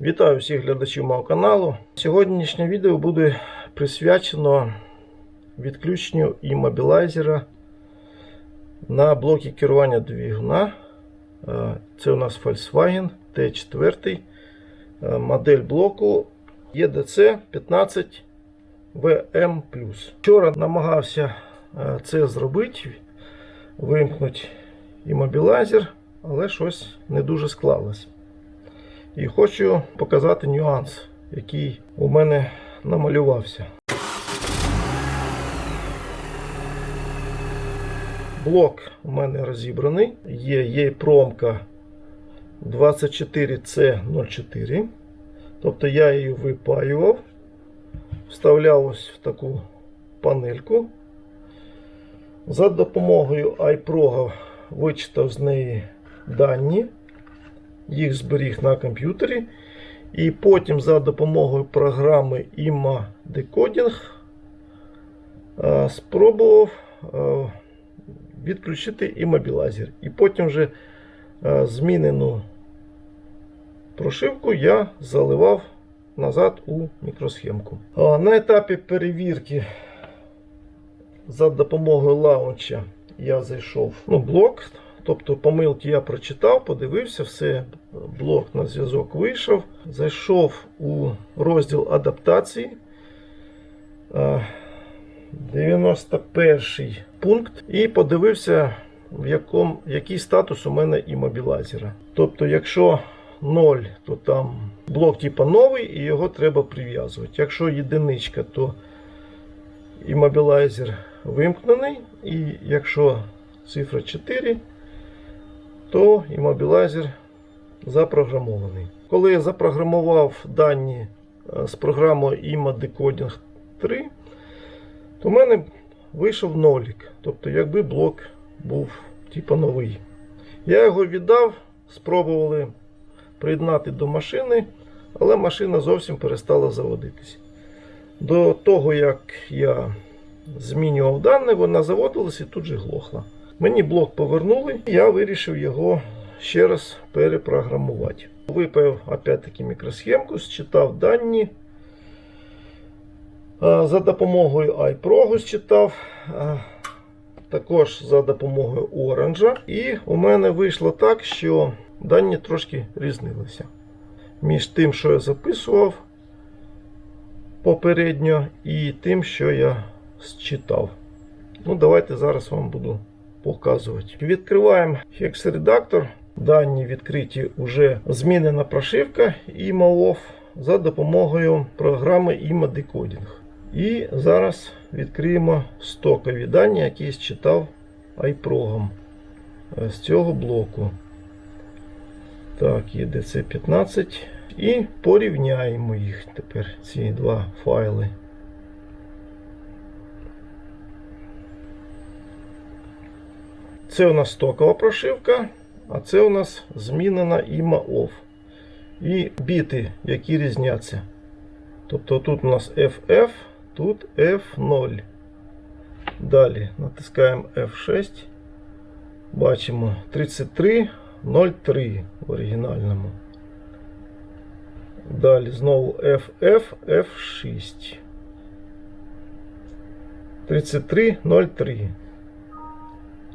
Вітаю всіх глядачів мого каналу. Сьогоднішнє відео буде присвячено відключенню іммобілайзера на блокі керування двигуна. Е, Це у нас Volkswagen T4. Е, Модель блоку EDC 15 VM. Вчора намагався е, це зробити, вимкнути іммобілайзер, але щось не дуже склалось. І хочу показати нюанс, який у мене намалювався. Блок у мене розібраний. Є, є промка 24C04. Тобто я її випаював, вставляв ось в таку панельку. За допомогою iPro вичитав з неї дані їх зберіг на комп'ютері. І потім за допомогою програми IMA Decoding е, спробував е, відключити іммобілайзер. І потім вже е, змінену прошивку я заливав назад у мікросхемку. На етапі перевірки за допомогою лаунча я зайшов ну, блок. Тобто помилки я прочитав, подивився, все, блок на зв'язок вийшов. Зайшов у розділ адаптації. Е, 91 пункт. І подивився, в якому, який статус у мене іммобілайзера. Тобто, якщо 0, то там блок типа новий і його треба прив'язувати. Якщо єдиничка, то іммобілайзер вимкнений. І якщо цифра 4, то іммобілайзер запрограмований. Коли я запрограмував дані е, з програмою IMA Decoding 3, то в мене вийшов нолік. Тобто, якби блок був типу новий. Я його віддав, спробували приєднати до машини, але машина зовсім перестала заводитись. До того, як я змінював дані, вона заводилась і тут же глохла. Мені блок повернули, я вирішив його ще раз перепрограмувати. Випаяв опять-таки мікросхемку, считав дані. За допомогою iPro считав. Також за допомогою Orange. І у мене вийшло так, що дані трошки різнилися. Між тим, що я записував попередньо, і тим, що я считав. Ну, давайте зараз вам буду показувати. Відкриваємо Hex-редактор. Дані відкриті вже змінена прошивка IMAOF за допомогою програми Decoding. І зараз відкриємо стокові дані, які я читав iProgом з цього блоку. Так, є DC15. І порівняємо їх тепер, ці два файли. Це у нас стокова прошивка, а це у нас змінена IMA OFF. І біти, які різняться. Тобто тут у нас FF, тут F0. Далі натискаємо F6. Бачимо 3303 в оригінальному. Далі знову FF, F6. 3303.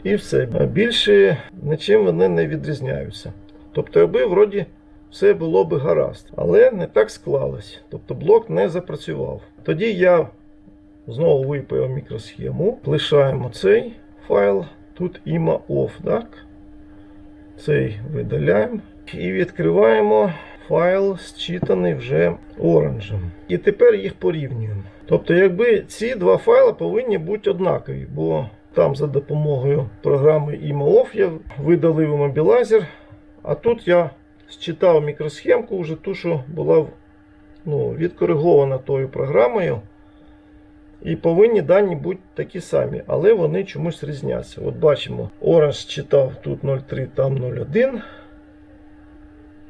І все. Більше нічим вони не відрізняються. Тобто, якби вроді все було би гаразд. Але не так склалось. Тобто блок не запрацював. Тоді я знову випаяв мікросхему. Лишаємо цей файл. Тут IMA OFF. Так? Цей видаляємо. І відкриваємо файл, зчитаний вже оранжем. І тепер їх порівнюємо. Тобто, якби ці два файли повинні бути однакові, бо там за допомогою програми IMAOF я видалив мобілайзер. А тут я зчитав мікросхемку, вже ту, що була ну, відкоригована тою програмою. І повинні дані бути такі самі, але вони чомусь різняться. От бачимо, Orange читав тут 0,3, там 0,1.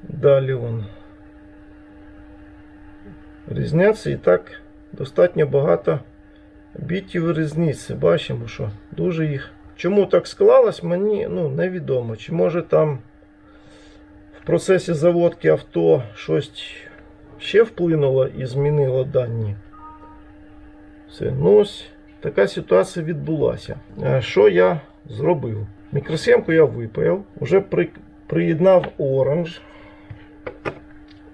Далі вон різняться і так достатньо багато бітів різниці. Бачимо, що дуже їх. Чому так склалось, мені ну, невідомо. Чи може там в процесі заводки авто щось ще вплинуло і змінило дані. Все, ну ось така ситуація відбулася. Е, Що я зробив? Мікросхемку я випаяв, вже при, приєднав оранж.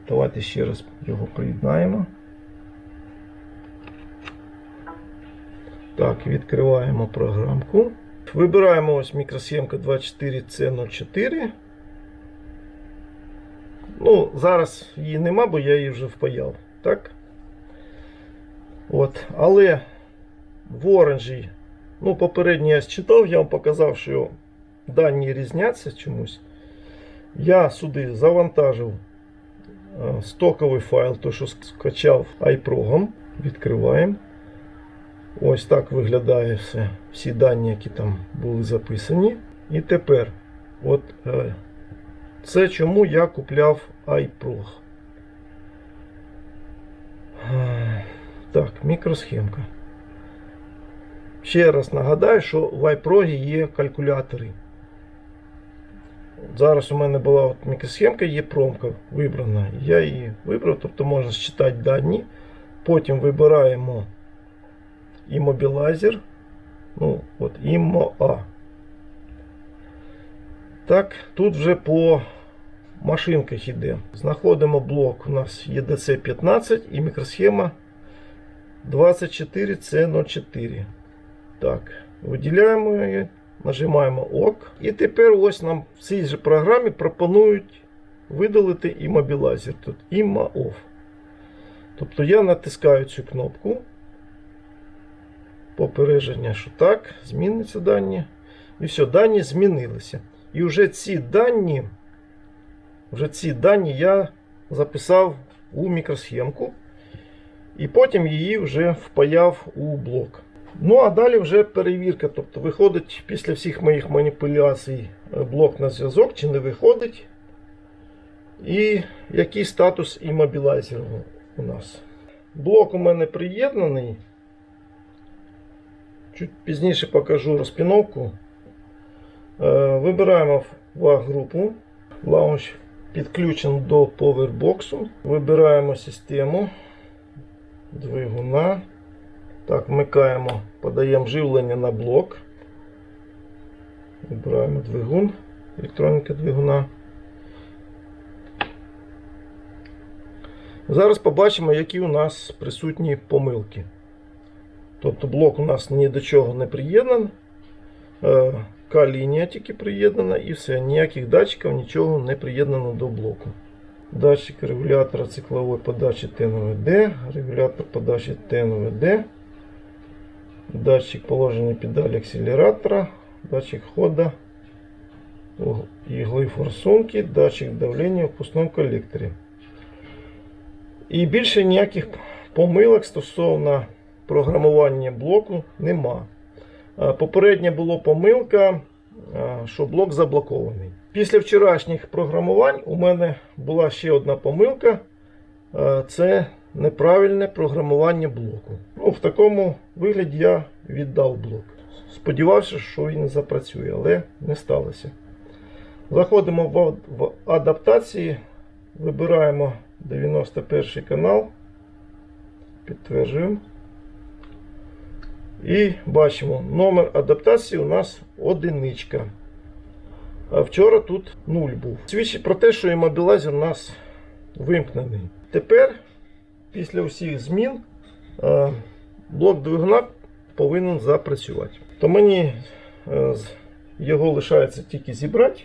Давайте ще раз його приєднаємо. Так, відкриваємо програмку. Вибираємо ось мікросхемка 24C04. Ну, зараз її нема, бо я її вже впаяв. Так? От. Але в оранжі, ну, попередньо я считав, я вам показав, що дані різняться чомусь. Я сюди завантажив е, стоковий файл, то що скачав iProgом. Відкриваємо. Ось так виглядає все. Всі дані, які там були записані. І тепер, от е, це чому я купляв iProg. Е, Так, мікросхемка. Ще раз нагадаю, що в iProg є калькулятори. Зараз у мене була от мікросхемка, є промка вибрана. Я її вибрав, тобто можна считати дані. Потім вибираємо іммобілайзер. Ну, от іммо-А. Так, тут вже по машинках йде. Знаходимо блок. У нас є DC15 і мікросхема 24C04. Так, виділяємо її, нажимаємо ОК. І тепер ось нам в цій же програмі пропонують видалити іммобілайзер. Тут Immo Off. Тобто я натискаю цю кнопку. Попередження, що так, зміниться дані. І все, дані змінилися. І вже ці дані, вже ці дані я записав у мікросхемку. І потім її вже впаяв у блок. Ну, а далі вже перевірка. Тобто виходить після всіх моїх маніпуляцій е, блок на зв'язок чи не виходить. І який статус іммобілайзеру у нас. Блок у мене приєднаний. Чуть пізніше покажу розпіновку. Е, Вибираємо ваг-групу. Лаунч підключений до повербоксу. Вибираємо систему двигуна. Так, вмикаємо, подаємо живлення на блок. Вибираємо двигун, електроніка двигуна. Зараз побачимо, які у нас присутні помилки. Тобто блок у нас ні до чого не приєднаний. К-лінія тільки приєднана і все. Ніяких датчиків, нічого не приєднано до блоку. Датчик регулятора циклової подачі ТНВД, регулятор подачі ТНВД, датчик положення педалі акселератора, датчик хода, ігли форсунки, датчик давлення в пустому колекторі. І більше ніяких помилок стосовно програмування блоку нема. Е, Попередня була помилка, е, що блок заблокований. Після вчорашніх програмувань у мене була ще одна помилка. Е, Це неправильне програмування блоку. Ну, в такому вигляді я віддав блок. Сподівався, що він запрацює, але не сталося. Заходимо в адаптації, вибираємо 91 канал, підтверджуємо. І бачимо, номер адаптації у нас одиничка. А вчора тут 0 був. Свідчить про те, що іммобілайзер у нас вимкнений. Тепер, після усіх змін, е, блок двигуна повинен запрацювати. То мені е, його лишається тільки зібрати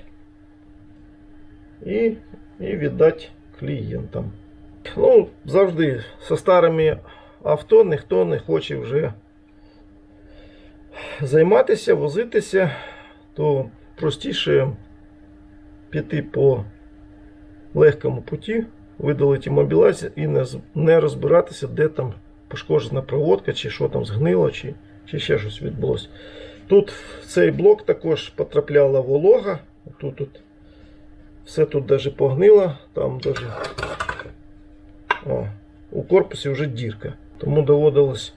і, і віддати клієнтам. Ну, завжди зі старими авто ніхто не хоче вже займатися, возитися, то простіше піти по легкому путі, видалити мобілайзер і не, розбиратися, де там пошкоджена проводка, чи що там згнило, чи, чи ще щось відбулося. Тут в цей блок також потрапляла волога. Тут, тут все тут даже погнило, там даже о, у корпусі вже дірка. Тому доводилось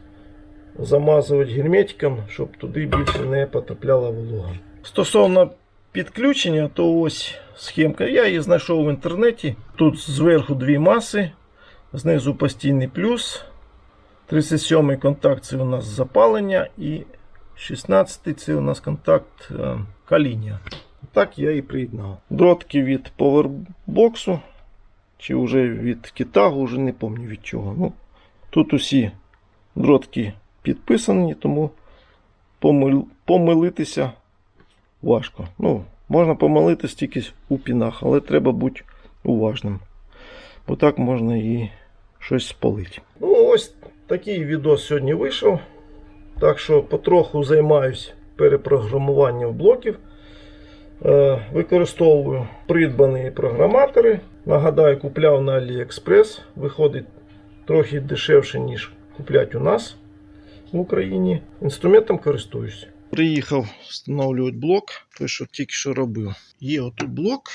замазувати герметиком, щоб туди більше не потрапляла волога. Стосовно підключення, то ось схемка. Я її знайшов в інтернеті. Тут зверху дві маси, знизу постійний плюс. 37 контакт це у нас запалення і 16 це у нас контакт е, каління. Так я і приєднав. Дротки від повербоксу, чи вже від китагу, вже не пам'ятаю від чого. Ну, тут усі дротки підписані, тому помил, помилитися важко. Ну, можна помилитись тільки у пінах, але треба бути уважним. Бо так можна і щось спалити. Ну, ось такий відос сьогодні вийшов. Так що потроху займаюсь перепрограмуванням блоків. Е, Використовую придбані програматори. Нагадаю, купляв на AliExpress. Виходить трохи дешевше, ніж куплять у нас в Україні. Інструментом користуюсь. Приїхав встановлювати блок, той, що тільки що робив. Є отут блок.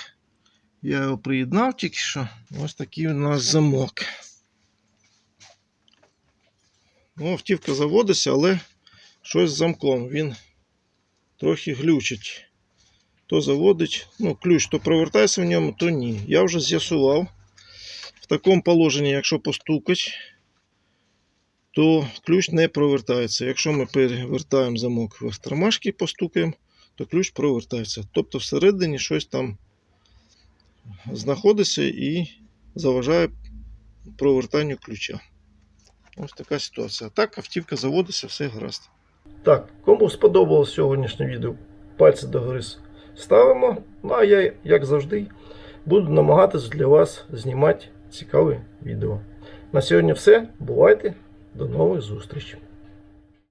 Я його приєднав тільки що. Ось такий у нас замок. Ну, автівка заводиться, але щось з замком. Він трохи глючить. То заводить, ну, ключ то провертається в ньому, то ні. Я вже з'ясував. В такому положенні, якщо постукать, то ключ не провертається. Якщо ми перевертаємо замок в тормашки, постукаємо, то ключ провертається. Тобто всередині щось там знаходиться і заважає провертанню ключа. Ось така ситуація. Так, автівка заводиться, все гаразд. Так, кому сподобалось сьогоднішнє відео, пальці догори ставимо. Ну а я, як завжди, буду намагатися для вас знімати цікаві відео. На сьогодні все. Бувайте! До нових зустрічей!